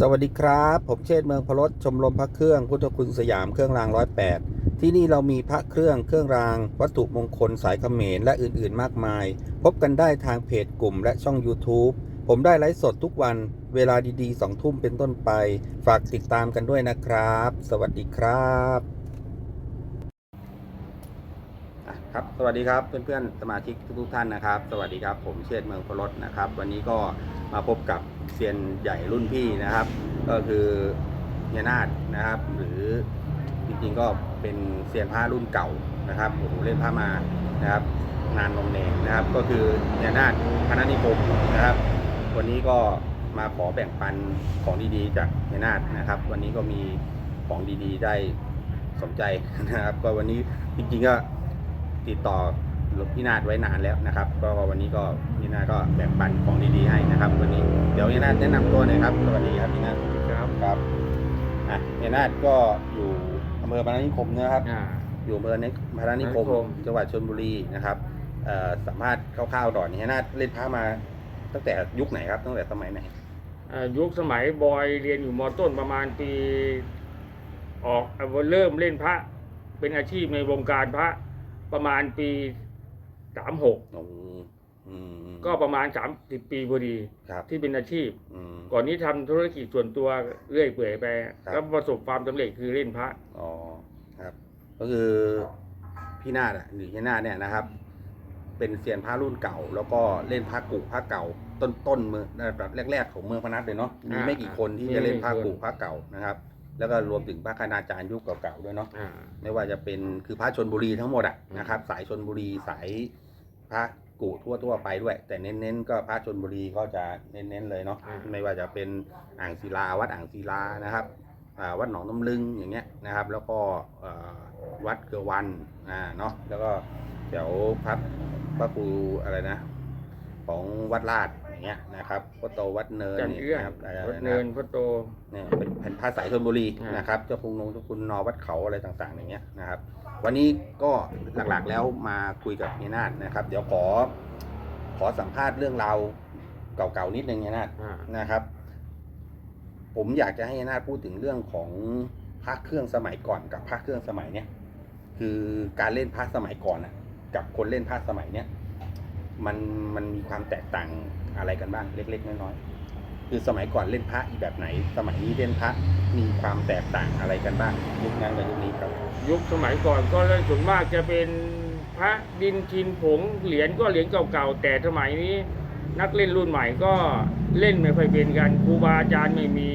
สวัสดีครับ ผมเชษเมืองพลดชมรมพระเครื่องพุทธคุณสยามเครื่องรางร้อยแปดที่นี่เรามีพระเครื่องเครื่องราง วัตถุมงคลสายเขมรและอื่นๆ มากมาย พบกันได้ทางเพจกลุ่มและช่อง YouTube ผมได้ไลฟ์สดทุกวันเวลาดีๆสองทุ่มเป็นต้นไป ฝากติดตามกันด้วยนะครับ สวัสดีครับอะ ครับสวัสดีครับเพื่อนๆสมาชิกทุกๆท่านนะครับ สวัสดีครับ ผมเชษเมืองพลดนะครับ วันนี้ก็มาพบกับเซียนใหญ่รุ่นพี่นะครับ ก็คือเฮียนาดนะครับ หรือจริงๆก็เป็นเซียนผ้ารุ่นเก่านะครับโอ้โหเล่นผ้ามานะครับนานนมเนงนะครับ ก็คือเฮียนาดพนันิคมนะครับ วันนี้ก็มาขอแบ่งปันของดีๆ จากเฮียนาดนะครับ วันนี้ก็มีของดีๆ ได้สนใจนะครับ ก็วันนี้จริงๆก็ ติดต่อหลวงพี่นาดไว้นานแล้วนะครับ ก็วันนี้ก็พี่นาดก็แบ่งปันของดีๆให้นะครับ วันนี้เดี๋ยวพี่นาดแนะนำตัวหน่อยครับสวัสดีครับพี่นาดครับครับอะเฮียนาดก็อยู่อำเภอพนัสนิคมนะครับ อ่า อยู่อำเภอในพนัสนิคมพนัสนิคม จังหวัดชลบุรีนะครับเอ่อสัมภาษณ์คร่าวๆก่อนเฮียนาดเล่นพระมาตั้งแต่ยุคไหนครับตั้งแต่สมัยไหนอ่ายุคสมัยบอยเรียนอยู่มต้นประมาณปี ออกเอ่อเริ่มเล่นพระ เป็นอาชีพในวงการพระ ประมาณปีสามหกโอ้อืมก็ประมาณสามสิบปีพอดีครับที่เป็นอาชีพอืมก่อนนี้ทำธุรกิจส่วนตัวเรื่อยเปื่อยไปครับแล้วประสบความสำเร็จคือเล่นพระอ๋อครับ ก็คือพี่นาดอะหรือเฮียนาดเนี่ยนะครับ เป็นเซียนพระรุ่นเก่า แล้วก็เล่นพระกุพระเก่า ต้นต้นๆเมืองแบบแรก ๆ ของเมืองพนัสเลยเนาะมีไม่กี่คนที่จะเล่นพระกุพระเก่านะครับ แล้วก็รวมถึงพระคณาจารย์ยุคเก่าๆด้วยเนาะอ่า ไม่ว่าจะเป็นคือพระชนบุรีทั้งหมดอะอืม นะครับ สายชนบุรีสายพระกุทั่วทั่วๆไปด้วย แต่เน้นๆก็พระชนบุรีก็จะเน้นๆเลยเนาะไม่ว่าจะเป็นอ่างศิลาวัดอ่างศิลานะครับอ่าวัดหนองน้ำลึงอย่างเงี้ยนะครับ แล้วก็เอ่อวัดเกลือวันอ่าเนาะแล้วก็แถวพระพระครูอะไรนะ ของวัดลาด อย่างเงี้ยนะครับวัดโตวัดเนินจันเอื้อนนะครับอะไรวัดนะเนินพระโตเนี่ยเป็นแผ่นผ้าสายชนบุรีอ่านนะครับเจ้าพุงนงเจ้าคุณนอวัดเขาอะไรต่างๆ อย่างเงี้ยนะครับ วันนี้ก็หลักๆแล้วมาคุยกับเฮียนาดนะครับ เดี๋ยวขอขอสัมภาษณ์เรื่องราวเก่าๆนิดนึงเฮียนาดอ่านะครับ ผมอยากจะให้เฮียนาดพูดถึงเรื่องของพระเครื่องสมัยก่อนกับพระเครื่องสมัยเนี้ยคือการเล่นพระสมัยก่อนน่ะ กับคนเล่นพระสมัยเนี้ยมันมันมีความแตกต่าง อะไรกันบ้างเล็ก ๆ น้อยๆคือสมัยก่อนเล่นพระอีแบบไหน สมัยนี้เล่นพระมีความแตกต่างอะไรกันบ้างยุคนั้นกับยุคนี้ครับ ยุคสมัยก่อนก็เลยส่วนมากจะเป็นพระดินทินผงเหรียญก็เหรียญเก่าๆแต่สมัยนี้ นักเล่นรุ่นใหม่ก็เล่นไม่ค่อยเป็นกันครูบาอาจารย์ไม่มี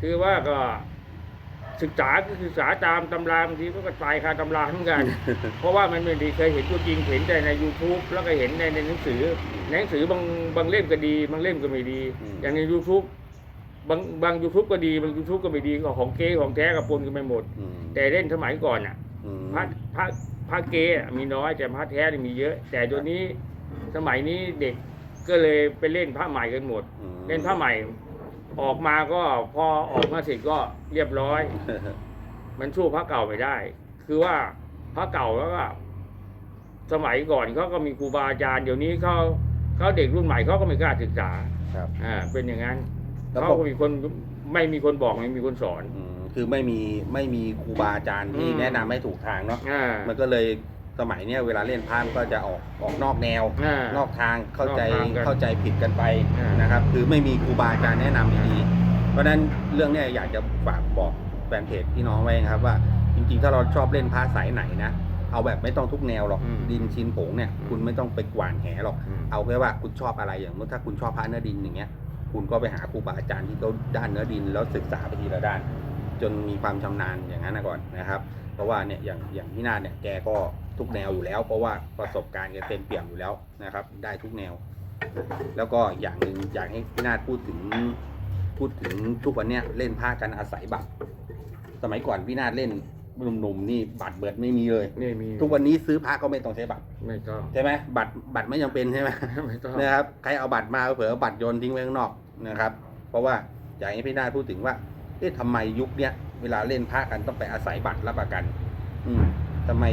คือว่าก็ ศึกษาก็ศึกษาตามตำราบางทีก็ตายคาตำราเหมือนกัน เพราะว่ามันไม่ได้เคยเห็นตัวจริงเห็นแต่ใน YouTube แล้วก็เห็นในในหนังสือในหนังสือบางบางเล่มก็ดี บางเล่มก็ไม่ดีอืมอย่างใน YouTube บางบาง YouTube ก็ดีบาง YouTube ก็ไม่ดีก็ของเก๊ของแท้กับปนกันไปหมดอืมแต่เล่นสมัยก่อนอะอืมพระพระพระเกอะมีน้อยแต่พระแท้นี่มีเยอะ แต่ตัวนี้สมัยนี้เด็กก็เลยไปเล่นพระใหม่กันหมดอืมเล่นพระใหม่ ออกมาก็พอออกมาเสร็จก็เรียบร้อย มันสู้พระเก่าไม่ได้ คือว่าพระเก่าแล้วก็สมัยก่อนเขาก็มีครูบาอาจารย์เดี๋ยวนี้เขาเขาเด็กรุ่นใหม่เขาก็ไม่กล้าศึกษาครับอ่าเป็นอย่างนั้นแล้วเขาก็ก็มีคนไม่มีคนบอกไม่มีคนสอน อืมคือไม่มีไม่มีครูบาอาจารย์ที่อืม แนะนำให้ถูกทางเนาะอ่า มันก็เลย สมัยเนี้ยเวลาเล่นพามก็จะออกออกนอกแนว อ่า นอกทางเข้าใจนอกทางกันเข้าใจผิดกันไปอ่าน นะครับ คือไม่มีครูบาอาจารย์แนะนำดีๆเพราะฉะนั้นเรื่องเนี้ยอยากจะฝากบอกแฟนเพจพี่น้องไว้นะครับว่า จริงๆ ถ้าเราชอบเล่นพาสายไหนนะ เอาแบบไม่ต้องทุกแนวหรอกอืมดินชินผงเนี่ยอืม คุณไม่ต้องไปกวานแหหรอก อืม เอาแค่ว่าคุณชอบอะไรอย่างเมื่อถ้าคุณชอบพระเนื้อดินอย่างเงี้ย คุณก็ไปหาครูบาอาจารย์ที่เขาด้านเนื้อดินแล้วศึกษาไปทีละด้าน จนมีความชำนาญอย่างนั้นนะก่อนนะครับ เพราะว่าเนี่ยอย่างอย่างพี่นาฏเนี่ยแกก็ ทุกแนวอยู่แล้ว เพราะว่าประสบการณ์แกเต็มเปี่ยมอยู่แล้วนะครับ ได้ทุกแนว แล้วก็อย่างหนึ่งอยากให้พี่นาฏพูดถึงพูดถึงทุกวันเนี้ยเล่นผ้ากันอาศัยบัตร สมัยก่อนพี่นาฏเล่นหนุ่มๆนี่บัตรเบิดไม่มีเลย นี่มีทุกวันนี้ซื้อผ้าก็ไม่ต้องใช้บัตรไม่ต้องใช่ไหมบัตรบัตรไม่จำเป็นใช่ไหมไม่ต้องนะครับใครเอาบัตรมาเผลอเอาบัตรโยนทิ้งไว้ข้างนอกนะครับ เพราะว่าอยากให้พี่นาฏพูดถึงว่าเอ๊ะทำไมยุคเนี้ยเวลาเล่นพระกันต้องไปอาศัยบัตรรับประกัน อืม ทำไม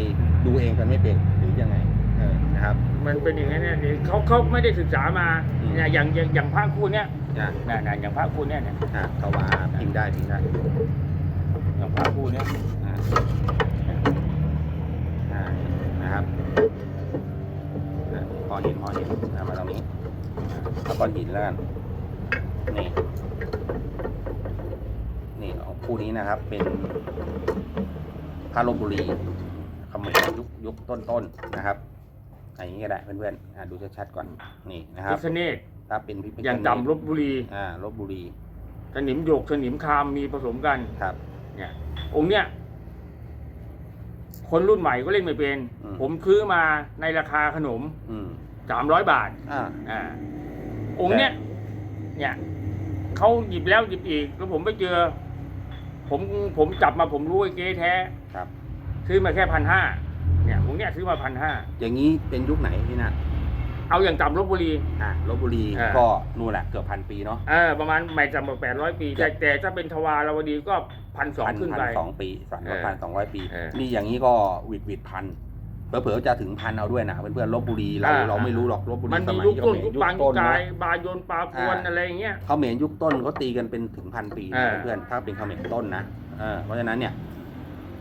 ดูเองกันไม่เป็นหรือยังไงเออนะครับ มันเป็นอย่างนั้นเนี่ยเขาเขาไม่ได้ศึกษามาอืม เนี่ยอย่างอย่างอย่างพระคู่เนี้ยอะน่ะน่ะอย่างพระคู่เนี้ยเนี่ยอะเขาว่าพิมพ์ได้พิมพ์ได้อย่างพระคู่เนี้ยอะอะนะครับอะพอเห็นพอเห็นเอามาตรงนี้เอาก้อนหินแล้วกันนี่นี่ของคู่นี้นะครับ เป็นพระลบบุรีเข มรยุคยุคต้นๆนะครับอันนี้ก็ได้เพื่อนๆอะดูชัดๆก่อนนี่นะคพิรับษเนศถ้าเป็นพิพิธอย่างภัณฑ์ต่ำลบบุรีอ่าลบบุรีสนิมหยกสนิมคามมีผสมกันครับ เนี่ย องค์เนี้ยคนรุ่นใหม่ก็เล่นไม่เป็นอืมผมซื้อมาในราคาขนมอืมสามร้อยบาทอ่าอ่าองค์เนี้ยเนี่ยเขาหยิบแล้วหยิบอีกแล้วผมไปเจอ ผมผมจับมาผมรู้ไอ้เก๊แท้ครับ ซื้อมาแค่พันห้าเนี่ยองค์เนี้ยซื้อมาพันห้าอย่างนี้เป็นยุคไหนพี่นัทเอาอย่างต่ำลบบุรี อ่าลบบุรีอ่า ก็นู่นแหละเกือบพันปีเนาะ เออประมาณไม่ต่ำกว่าแปดร้อยปี แต่แต่ถ้าเป็นทวารวดีก็พันสองพันขึ้นพัไป นสองปีสามเออพันสองร้อยปี เออนี่อย่างนี้ก็วิดวิดพันเผลอๆจะถึงพันเอาด้วยนะเพื่อนๆลบบุรีเราอ่า เราไม่รู้หรอกลบบุรีมันสมีมัยยุคต้นเขมรยุคบางยุคต้นกานะยบายนปลาพวนอ่า อะไรอย่างเงี้ย เขมรยุคต้นเขาตีกันเป็นถึงพันปีเอนะอเพื่อนๆถ้าเป็นเขมรต้นนะเออเพราะฉะนั้นเนี่ย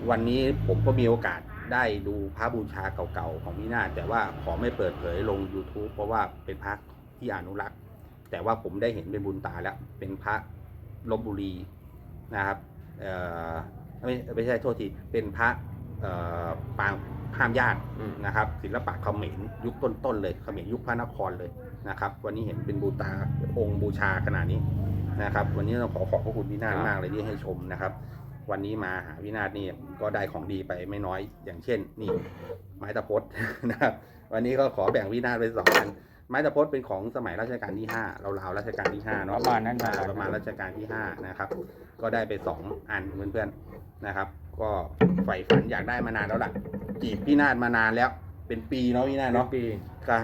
วันนี้ผมก็มีโอกาสได้ดูพระบูชาเก่าๆของพี่นาแต่ว่าขอไม่เปิดเผยลง YouTube เพราะว่าเป็นพระที่อนุรักษ์ แต่ว่าผมได้เห็นเป็นบุญตาแล้ว เป็นพระลบบุรีนะครับไม่ไม่ใช่โทษทีเป็นพระปางห้ามญาตินะครับ ศิลปะเขมรยุคต้นๆเลยเขมรยุคพระนครเลยนะครับ วันนี้เห็นเป็นบูตาองค์บูชาขนาดนี้นะครับ วันนี้ต้องขอขอบพระคุณพี่นาฏมากเลยที่ให้ชมนะครับ วันนี้มาหาพี่นาฏนี่ก็ได้ของดีไปไม่น้อยอย่างเช่น นี่ไม้ตะพดนะครับ วันนี้ก็ขอแบ่งพี่นาฏเป็นสองอันไม้ตะพดเป็นของสมัยรัชกาลที่ห้าเราราวๆรัชกาลที่ห้าปเนาะระมาณนั้นอ่าปประระมามาณณนั้นรัชกาลที่ห้านะครับ ก็ได้ไปสองอันเพื่อนๆนะครับ ก็ใฝ่ฝันอยากได้มานานแล้วล่ะจีบพี่นาฏมานานแล้ว เป็นปีเนาะพี่นาฏเนาะปี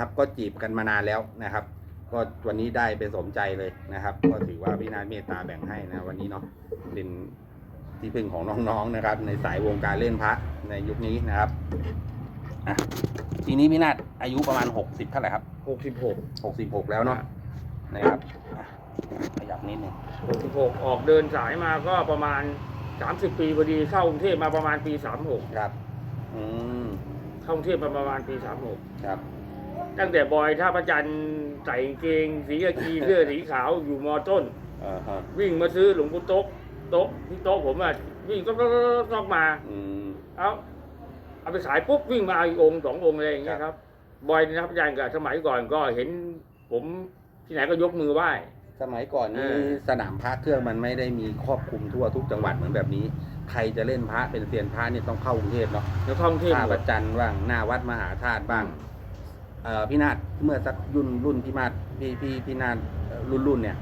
ครับ ก็จีบกันมานานแล้วนะครับ ก็วันนี้ได้เป็นสมใจเลยนะครับ ก็ถือว่าพี่นาฏเมตตาแบ่งให้นะวันนี้เนาะเป็น ที่พึ่งของน้องๆนะครับ ในสายวงการเล่นพระในยุคนี้นะครับอะทีนี้พี่นาฏอายุประมาณหกสิบเท่าไหร่ครับหกสิบหกหกสิบหกแล้วเนาะนะครับอะขยับนิดนึงหกสิบหกออกเดินสายมาก็ประมาณสามสิบปีพอดีเข้ากรุงเทพมาประมาณปีสามหกครับ อืมเข้ากรุงเทพมาประมาณปีสามหกครับตั้งแต่บอยท่าประจันทร์ใส่กางเกง สีกากีเสื้อสีขาวอยู่มอต้นเออฮะวิ่งมาซื้อหลวงปู่โต๊ะ โต๊ะที่โต๊ะผมอะวิ่งก็ก็มา อืม เอาเอาไปขายปุ๊บวิ่งมาเอาอีกองค์สององค์อะไรอย่างเงี้ยครับบอยนะครับอาจารย์กับสมัยก่อนก็เห็น ผมที่ไหนก็ยกมือไหว้ สมัยก่อนนี้เออ สนามพระเครื่องมันไม่ได้มีครอบคลุมทั่วทุกจังหวัดเหมือนแบบนี้ ใครจะเล่นพระเป็นเซียนพระนี่ต้องเข้ากรุงเทพเนาะแล้วท่องเที่ยวท่าหมปดระจันบ้างหน้าวัดมหาธาตุบ้างเอ่อพี่นาฏเมื่อสักรุ่นรุ่นพี่มาศพี่พี่พี่นาฏเอ่อรุ่นรุ่นเนี่ย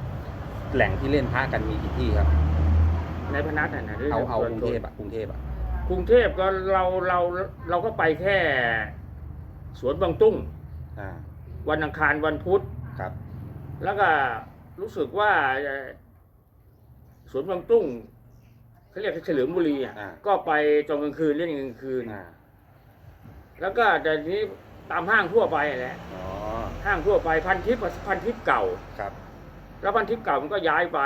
แหล่งที่เล่นพระกันมีกี่ที่ครับ ในพนัสน่ะนะเอาเอาส่วนกรุงเทพอะกรุงเทพอะกรุงเทพก็เราเราเราก็ไปแค่ สวนบางตุ้งอ่าวันอังคารวันพุธครับ แล้วก็รู้สึกว่าเอ่อสวนบางตุ้งเขาเรียกเฉลิมบุรีอะอ่าก็ไปตอนกลางคืนเล่นกลางคืนอ่าแล้วก็แต่ทีนี้ตามห้างทั่วไปแหละอ๋อห้างทั่วไปพันทิพย์พันทิพย์เก่าครับ แล้วพันทิพย์เก่ามันก็ย้ายไป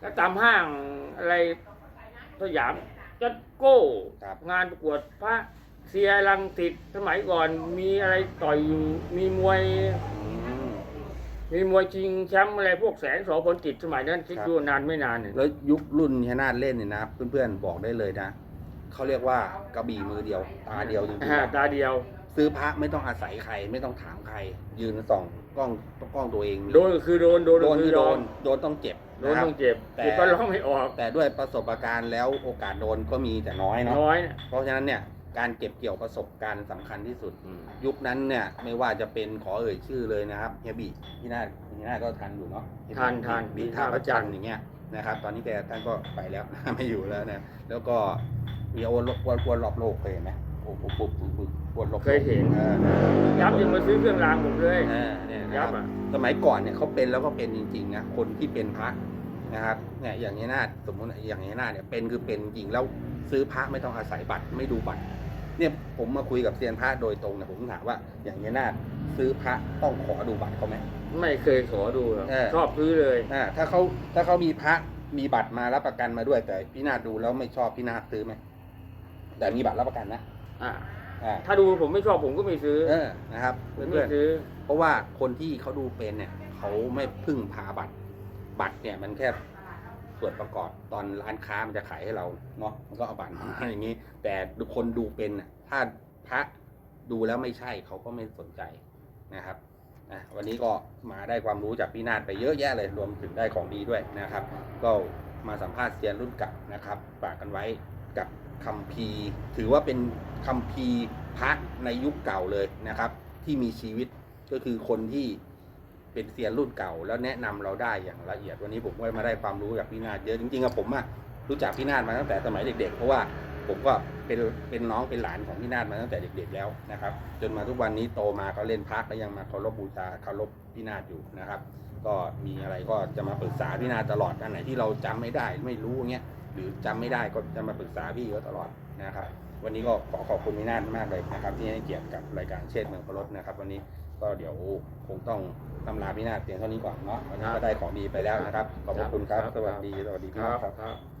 แล้วตามห้าง อะไรสยามจัดโก้ ครับ งานประกวดพระเสียรังติดสมัยก่อนมีอะไรต่อยอยู่มีมวย อืม มีมวยชิงแชมป์อะไรพวกแสงโสพลจิตสมัยนั้นคิดครับ ดูนานไม่นานเนี่ยแล้วยุครุ่นเฮยนาฏเล่นเนี่ยนะเพื่อนๆบอกได้เลยนะเขาเรียกว่ากระบี่มือเดียว ตาเดียวจริงอ่าๆตาเดียว ซื้อพระไม่ต้องอาศัยใคร ไม่ต้องถามใคร ยืนส่อง กล้องกล้องตัวเองมีโดนก็คือโดนโดนโดก็นคืคืออโดโดนนโดนต้องเจ็บโดนะนครับต้องเจ็บแต่เจ็บก็ร้องไม่ออก แต่ด้วยประสบการณ์แล้วโอกาสโดนก็มีแต่น้อยเนาะน้อยนะเพราะฉะนั้นเนี่ยการเก็บเกี่ยวประสบการณ์สำคัญที่สุด ยุคนั้นเนี่ยไม่ว่าจะเป็นขอเอ่ยชื่อเลยนะครับเฮียบีพี่นาฏพี่นาฏก็ทันอยู่เนาะทันทันบีท่าประจันทร์อย่างเงี้ยนะครับตอนนี้แกท่านก็ไปแล้วไม่อยู่แล้วนะแล้วก็มีโอนวนวนรอบโลกเคยเห็นไหม โอ้โหปุ๊บปุ๊บปุ๊บวนรอบโลกเคยเห็นออยับยังมาซื้อเครื่องรางผมเลย เออเนี่ยนะคยัรับ อะ สมัยก่อนเนี่ยเขาเป็นแล้วก็เป็นจริงๆนะคนที่เป็นพระนะครับเนี่ยอย่างนี้นาสมมติอย่างนี้นาเนี่ยเป็นคือเป็นจริงแล้วซื้อพระไม่ต้องอาศัยบัตรไม่ดูบัตร เนี่ยผมมาคุยกับเซียนพระโดยตรงเนี่ยผมถามว่าอย่างเงี้นาซื้อพระต้องขอดูบัตรเขาไหม ไม่เคยขอดูหรอกเออ ชอบซื้อเลย อ่าถ้าเขาถ้าเขามีพระมีบัตรมารับประกันมาด้วยแต่พี่นาดูแล้วไม่ชอบพี่นาซื้อไหมแต่มีบัตรรับประกันนะ อะอ่าถ้าดูผมไม่ชอบผมก็ไม่ซื้อเออนะครับไม่เพื่อนซื้อ ๆเพราะว่าคนที่เขาดูเป็นเนี่ยเขาไม่พึ่งพาบัตร บัตรเนี่ยมันแค่ส่วนประกอบตอนร้านค้ามันจะขายให้เราเนาะมันก็เอาบัตรมาอย่างนี้ แต่คนดูเป็นน่ะถ้าพระดูแล้วไม่ใช่เขาก็ไม่สนใจนะครับอะวันนี้ก็มาได้ความรู้จากพี่นาฏไปเยอะแยะเลยรวมถึงได้ของดีด้วยนะครับ ก็มาสัมภาษณ์เซียนรุ่นเก่านะครับฝากกันไว้กับ คัมภีร์ ถือว่าเป็นคัมภีร์พระในยุคเก่าเลยนะครับ ที่มีชีวิตก็คือคนที่เป็นเซียนรุ่นเก่า แล้วแนะนำเราได้อย่างละเอียดวันนี้ผมก็มาได้ความรู้จากพี่นาฏเยอะจริงๆอะผมอะรู้จักพี่นาฏมาตั้งแต่สมัยเด็กๆ เพราะว่าผมก็เป็นเป็นน้องเป็นหลานของพี่นาฏมาตั้งแต่เด็ก ๆ แล้วนะครับ จนมาทุกวันนี้โตมาเขาเล่นพระก็ยังมาเคารพบูชาเคารพพี่นาฏอยู่นะครับ ก็มีอะไรก็จะมาปรึกษาพี่นาตลอดอันไหนที่เราจำไม่ได้ไม่รู้เงี้ย หรือจำไม่ได้ก็จะมาปรึกษาพี่เขาตลอดนะครับ วันนี้ก็ขอขอบคุณพี่นาฏมากเลยนะครับ ที่ให้เกียรติกับรายการเชษฐ์เมืองพลดนะครับ วันนี้ก็เดี๋ยวคงต้องตำลาพี่นาฏเพียงเท่านี้ก่อนเนาะวันนี้ก็ได้ของดีไปแล้วนะครับ ขอบพระคุณครับ สวัสดีสวัสดีคพี่รันาบฏครับครับ